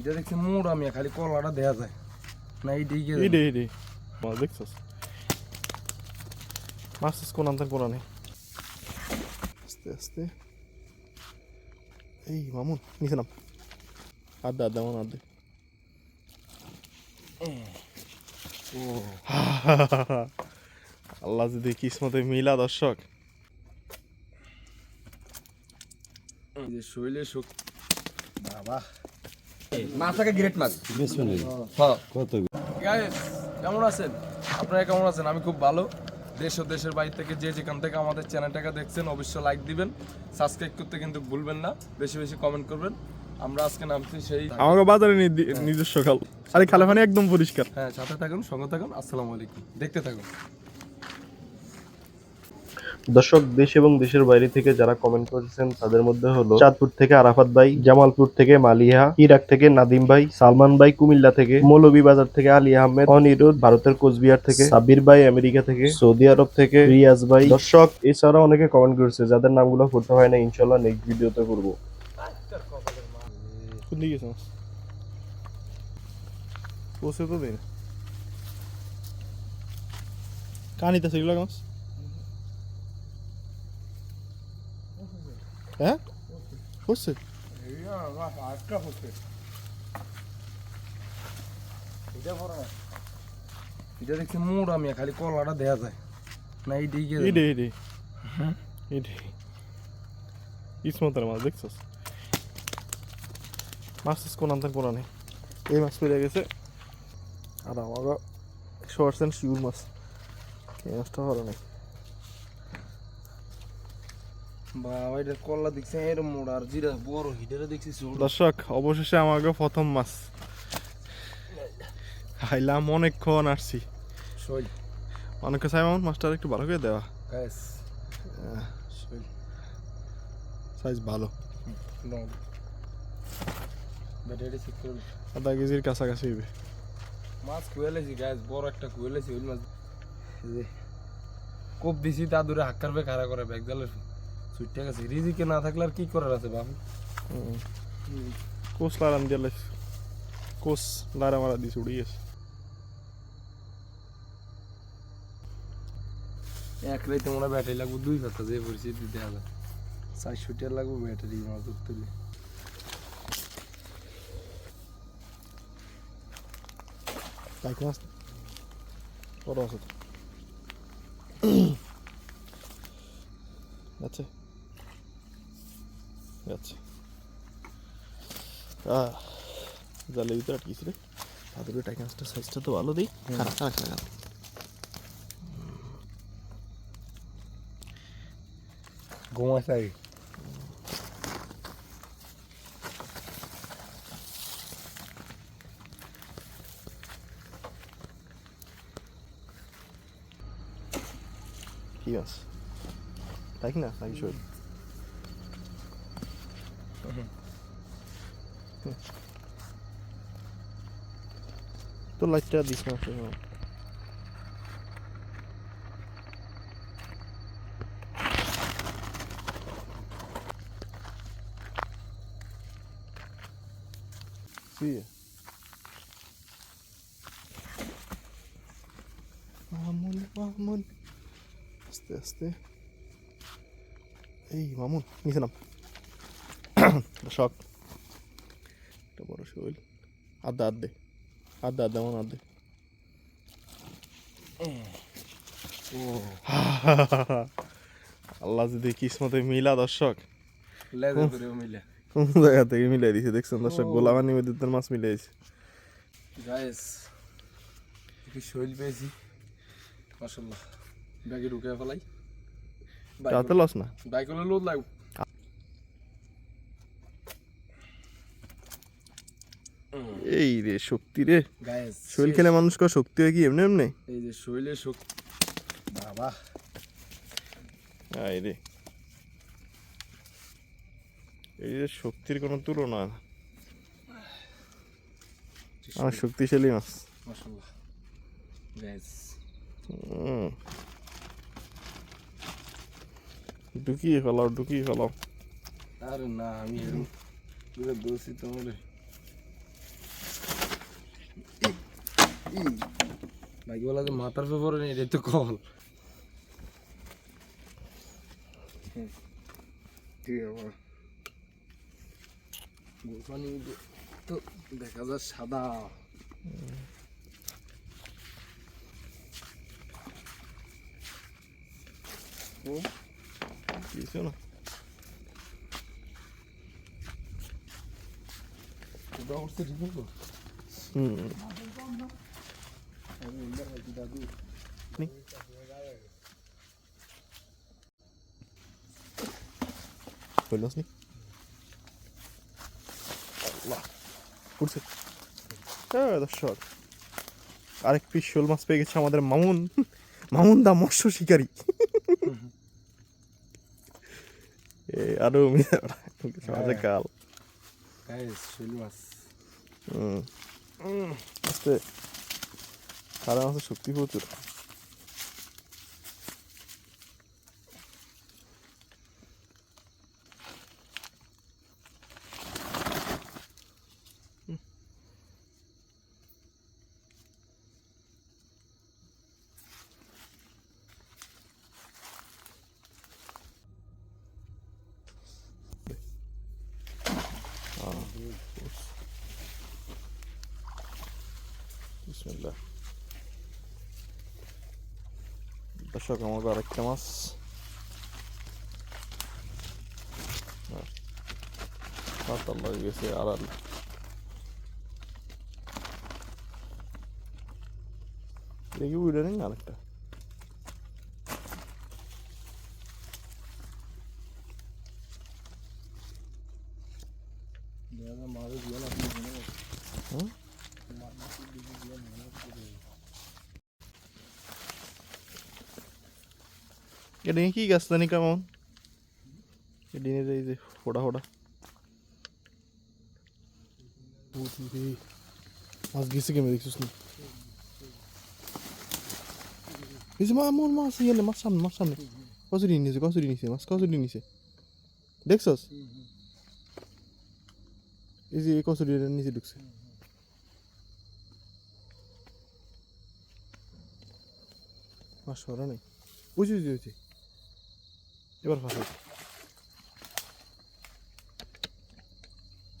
এটা দেখছি মোড় আমি খালি কলাটা দেয়া যায়। না এই দিকে এই রে এই রে মাছ দেখছস? মাছ কোন আনতেন কোন নেই আস্তে আস্তে। এই মামুন নিচে নাম। আদা আদা মামুন ও। আল্লাহ যদি কিসমতে মিলা দর্শক। শৈলে শোক বাবা। মাছটাকে গ্রেট মাছ। কত? গাইস কেমন আছেন? আপনারা কেমন আছেন? আমি খুব ভালো। দেশ ও দেশের বাইরে থেকে যে যেখান থেকে আমাদের চ্যানেলটাকে দেখছেন অবশ্যই লাইক দিবেন। সাবস্ক্রাইব করতে কিন্তু ভুলবেন না। বেশি বেশি কমেন্ট করবেন। আমরা আজকে নামছি সেই আমাকে বাজারে নিজস্ব খাল। আরে খালে পানি একদম পরিষ্কার। হ্যাঁ সাথে থাকুন সঙ্গে থাকুন। আসসালামু আলাইকুম। দেখতে থাকুন। দর্শক, দেশ এবং দেশের বাইরে থেকে যারা কমেন্ট করেছেন, তাদের মধ্যে হলো চাঁদপুর থেকে আরাফাত ভাই, জামালপুর থেকে মালিহা, ইরাক থেকে নাদিম ভাই, সালমান ভাই কুমিল্লা থেকে মৌলভীবাজার থেকে আলী আহমেদ অনিরুদ্ধ ভারতের কোচবিহার থেকে সাবির ভাই আমেরিকা থেকে, সৌদি আরব থেকে রিয়াজ ভাই। দর্শক এছাড়া অনেকে কমেন্ট করেছে, যাদের নামগুলো পড়তে হয় না ইনশাল্লাহ নেক্সট ভিডিওতে করব। কানিতে সেগুলো হ্যাঁ? হচ্ছে? এটা দেখছি মোড় আমি খালি কলাটা দেয়া যায়। না এই দিকে এইডে এইডে এইডে ইসমতের মাছ দেখছস? মাছ টাছ কোন আনতেন কোন নেই এই মাছ পেয়ে গেছে। আর আমাকে একশো পার্সেন্ট শিউর মাছ। এই মাছটা ভালো নেই বাবা এটা কলা দেখছি এর মোড় আর জিরা বড় হিটারে দেখছি ছোট দর্শক অবশেষে আমাকে প্রথম মাছ। খাইলাম অনেকক্ষণ আসছি। শৈল। অনেককে চাই মামুন মাছটা একটু ভালো করে দেওয়া। সাইজ ভালো। আধা কেজির কাছাকাছি হইবে। মাছ কুয়েলেছি গাইস বড় একটা কুয়েলেছি ওই মাছ। কোপ দিছি তা দূরে হাক্কার বে খাড়া করে ব্যাগ জালের সুইটটা গেছে। রিজিকে না থাকলে আর কি করার আছে বাবু কোস লারান দিয়ে কোস লারা মারা দিছে উড়ে গেছে। এক রাইতে মনে ব্যাটারি লাগবে দুই কথা যে পরিস্থিতি দেখা যায় চারশো টাকা লাগবে ব্যাটারি মাছ ধরতে আছে। তো যাচ্ছে যাচ্ছে। আহ জালের ভিতরে আটকিয়েছি রে। তাদের টাইম মাছটার সাইজটা তো ভালো দিই। খারাপ খারাপ খারাপ। চাই কি মাছ তাই না? নাকি শৈল তো লাইটটা দিস না আসলে আমার। মামুন মামুন। আস্তে আস্তে। এই মামুন নিচে নাম। শখ। একটা বড় শৈল আদা আদে। আদা আদা আমার আদে ও আল্লাহ যদি কিসমতে মিলা দর্শক। লেজে করে মিলে। কোন জায়গা থেকে মিলাই দিছে দেখছেন দর্শক? গোলাবানি মেদিতের মাছ মিলাইছে গাইস কি শৈল পেয়েছি। মাশাল্লাহ ব্যাগে ঢুকে ফেলাই। তাতে লস না? বাইক হলে লোড লাগবে। এই রে শক্তি রে। শৈল খেলে মানুষ কো শক্তি হয় কি এমনি এমনি? এই যে শৈলের শক্তি। বাবা। এই রে। এই যে শক্তির কোনো তুলনা। অনেক শক্তিশালী মাছ মাশাল্লাহ গাইস ঢুকিয়ে ফেলাও ঢুকিয়ে ফেলাও। আরে না আমি দোষী তোমার। ভাই বলা যে মাথার ব্যাপারে নেই এটা তো কল গোপানি তো দেখা যায় সাদা কিছু না হইলস নি আল্লাহ উঠছে হ্যাঁ দর্শক আরেক পিস শোল মাছ পেয়ে গেছে আমাদের মামুন। মামুন দা মৎস্য শিকারী। এ আরও কাল। গাইস শৈল মাছ। হুম। আস্তে সারা মাছের শক্তি প্রচুর। বিসমিল্লাহ দর্শক আমাকে আরেকটা মাছ পাতাল লাগে গেছে আড়াল দেখি উইডে নেই আরেকটা মাঝে দিয়ে না হুম? এটা কি গাছ জানি কেমন? ডিনের এই যে ফোটা ফোটা। মাছ গেছে কেমন দেখছিস না? এই যে মাছ ইয়ে মাছ সামনে মাছ সামনে কচুরি নিছে কচুরি নিছে, মাছ কচুরি নিছে। দেখছস? এই যে কচুরি নিচে ঢুকছে মাছ সরা নাই। বুঝি বুঝি এবার ফাঁসা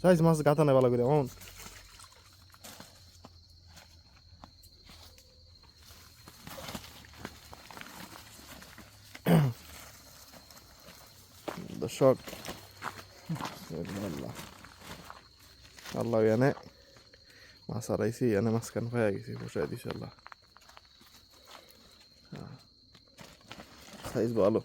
সাইজ মাছ গাতা নাই ভালো করে এমন দর্শক আল্লাহ এনে মাছ হারাইছি, এনে মাঝখান পাইয়া গেছি বসাই দিছে আল্লাহ। সাইজ ভালো।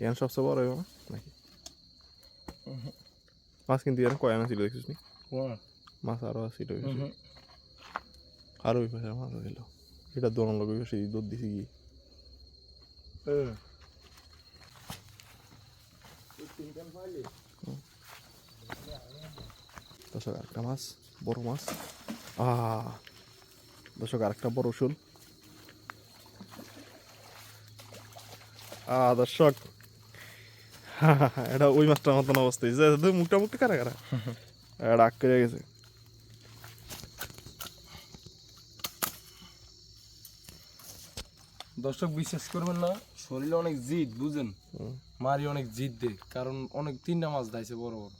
এখানে সবচেয়ে বড় হবে নাকি মাছ কিন্তু এখানে কয় আনা ছিল দেখছিস নি মাছ আরও ছিল আরও ওই পাশে মাছ ছিল এটা দোনো লোক বেশি দুধ দিছি কি দর্শক আরেকটা মাছ বড় মাছ আহ দর্শক আরেকটা বড় শোল আহ দর্শক এটা ওই মাছটার মতন অবস্থা হয়েছে যে মুখটা মুখটা কারা কারা এটা আগ করে গেছে দর্শক বিশ্বাস করবেন না শরীরে অনেক জিদ বুঝেন মারি অনেক জিদ দে কারণ অনেক তিনটা মাছ দাইছে বড় বড়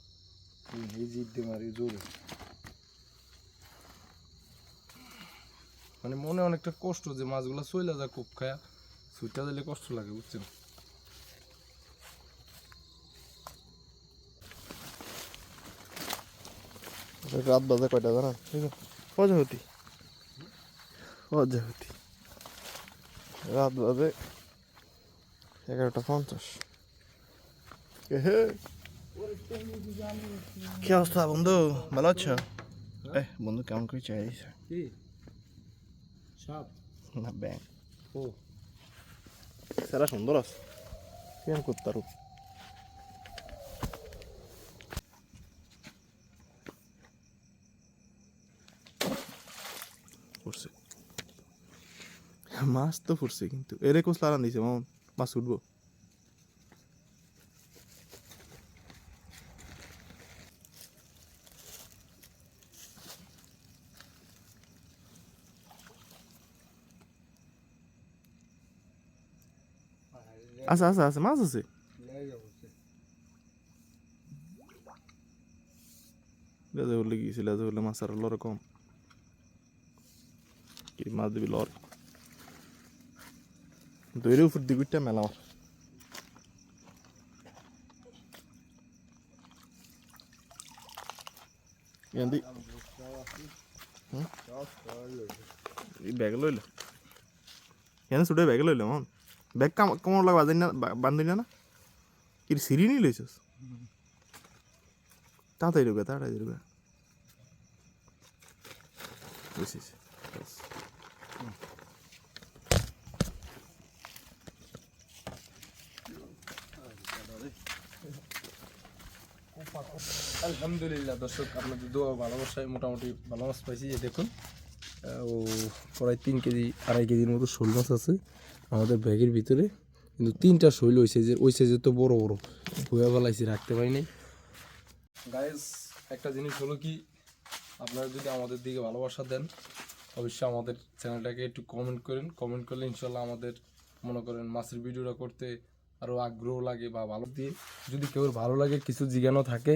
এই এই জিদ দে মারি জোরে মানে মনে অনেকটা কষ্ট যে মাছগুলো চইলা যায় খুব খায়া সুইটা দিলে কষ্ট লাগে বুঝছেন রাত বাজে কয়টা জানা? প্রজাপতি প্রজাপতি রাত বাজে এগারোটা পঞ্চাশ। কি অবস্থা বন্ধু? ভালো আছো? এ বন্ধু কেমন করে চাইছ না ব্যাং ও। সেরা সুন্দর আছে। কেন করতারু মাছ তো ফুটছে কিন্তু। এরে কোচ লাগান দিয়েছে মামন মাছ উঠবো। আছে আছে আছে, মাছ আছে। লাজে হলে গিয়েছে লাজে হলে মাছ আর লড় কম। কি মাছ দিবি, লড়। ഇതൊരു ഫുഡ് കുറ്റമല്ല അവർ എന്ത്? ഈ ബെഗലുമില്ല ഞാൻ സുഡേ ബെഗലുമില്ല മോൻ. ബെക്ക മക്കമുള്ള അതിന്റെ ബന്ധിനാണ്. ഇത് സിരിനില്ല ചോദിച്ചു താത്ത ഇരുക താട ഇരുക ശരി ശരി. আলহামদুলিল্লাহ, দর্শক, আপনাদের দোয়া ভালোবাসায় মোটামুটি ভালো মাছ পাইছি। যে দেখুন ও প্রায় তিন কেজি, আড়াই কেজির মতো শোল মাছ আছে আমাদের ব্যাগের ভিতরে। কিন্তু তিনটা শৈল ওই সাইজের ওই সাইজের তো বড় বড়, ধুয়ে ফেলাইছি, রাখতে পারি নাই। গাইজ একটা জিনিস হলো কি, আপনারা যদি আমাদের দিকে ভালোবাসা দেন, অবশ্যই আমাদের চ্যানেলটাকে একটু কমেন্ট করেন। কমেন্ট করলে ইনশাল্লাহ আমাদের, মনে করেন, মাছের ভিডিওটা করতে আরও আগ্রহ লাগে বা ভালো দিয়ে যদি কেউ ভালো লাগে, কিছু জিজ্ঞানো থাকে,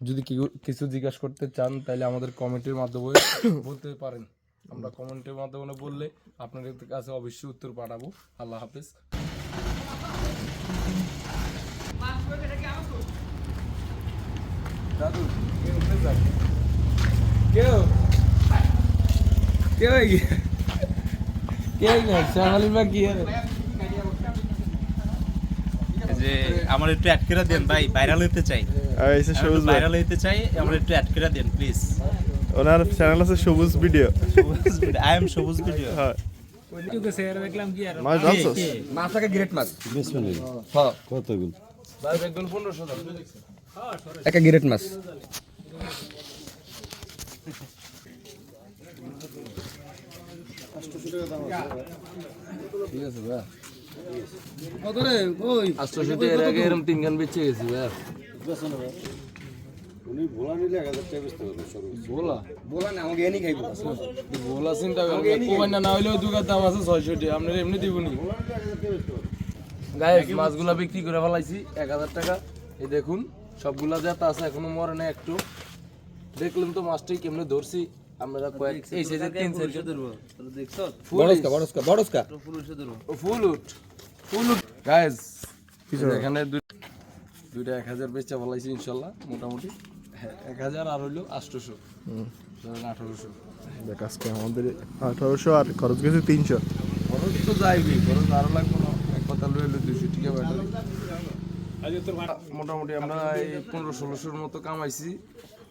যদি কেউ কিছু জিজ্ঞাসা করতে চান, তাহলে আমাদের কমেন্টের মাধ্যমে বলতে পারেন। আমরা কমেন্টের মাধ্যমে বললে আপনাদের কাছে অবশ্যই উত্তর পাঠাবো। আল্লাহ হাফেজ। দাদু কেউ কেউ কেউ বা কি আর যে আমার একটু অ্যাড করে দেন ভাই ভাইরাল হতে চাই। এসে সবুজ ভাইরাল হতে চাই আমার একটু অ্যাড করে দেন প্লিজ ওনার চ্যানেল আছে সবুজ ভিডিও আই এম সবুজ ভিডিও হ্যাঁ। হ্যাঁ। একটা গ্রেট মাছ। ঠিক আছে ভাই। কত রে ওই আটশোশো এর আগে এরকম তিন গান বেঁচে গেছি ভাই উনি ভোলা নিলে এক হাজার টাকা বেচতে হবে সর্বোচ্চ বলা বলা না আমাকে এনি খাইবো। বলা চিন্তা করেন কোবাই না না হইলেও দুগার দাম আছে ছয়শো টাকা আপনার এমনি দিবনি। গায়ে মাছগুলা বিক্রি করে ফেলাইছি এক হাজার টাকা। এই দেখুন সবগুলা যাতে আছে এখনও মরে না একটু। দেখলাম তো মাছটাই কেমনে ধরছি আমরা কয়েক এই সাইজের তিন সাইজের ধরবো। বড়স্কা বড়স্কা বড়স্কা। ফুল উঠ। গাইজ এখানে দুই- দুইটা এক হাজার বেচা ইনশাল্লাহ মোটামুটি। হ্যাঁ, এক হাজার আর হইল আটশোশো। ধরেন আঠারোশো। দেখ আজকে আমাদের আঠারোশো আর খরচ গেছে তিনশো। খরচ তো যাইবি খরচ আরও লাগবে না। এক কথা লই হলো দুইশো টাকা ব্যাটারি মোটামুটি আমরা এই পনেরো ষোলোশোর মতো কামাইছি।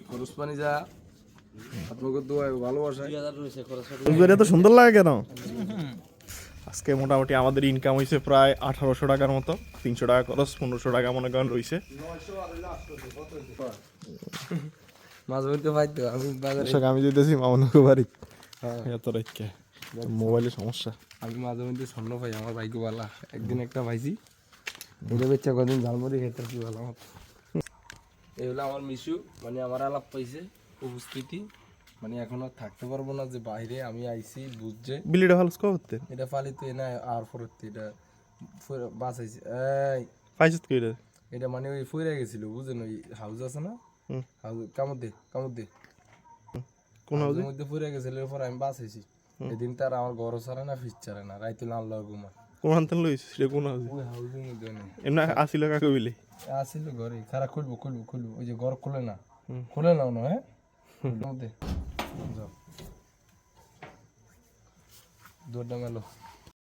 খরচ পানি যা আপনাকে ভালোবাসায় এত সুন্দর লাগে কেন? আজকে মোটামুটি আমাদের ইনকাম হয়েছে প্রায় আঠারোশো টাকার মতো তিনশো টাকা খরচ পনেরোশো টাকা মনে করেন রয়েছে আমি বাজারে দর্শক আমি যেতেছি মামনকে বাড়ি। এত রেখে মোবাইলের সমস্যা। আমি মাঝে মধ্যে স্বর্ণ পাই আমার বাইকও ভালো একদিন একটা পাইছি ওটা বেচা কদিন ঝালমুড়ি খেতে কি ভালো মতো এই হলো আমার মিশু মানে আমার আলাপ পাইছে উপস্থিতি। মানে এখন আর থাকতে পারব না যে বাইরে আমি আইছি বুঝছে। বিলিটা ভালো করতে এটা ফালিতে না আর পরতে এটা বাঁচাইছে। এই। পাইছিস কি এটা? এটা মানে ওই ফুয়ে গেছিল বুঝেন ওই হাউস আছে না? হুম। হাউস কামড় দে কামড় দে। কোন হাউসে হাউসের মধ্যে ফুয়ে গেছিল এরপর আমি বাঁচাইছি। এদিন তার আমার ঘরও ছাড়ে না ফিস ছাড়ে না রাইতে আল্লাহ ঘুমা কোন হান্তান লইস সেটা কোন হাউসে ওই হাউসের মধ্যে এমনি আসিল কাকে বিলি? আসিল ঘরে খারাপ খুলবো খুলবো খুলবো। ওই যে ঘর খুলে না। খুলে নাও না হ্যাঁ? যাও দৌড়টা মেলো।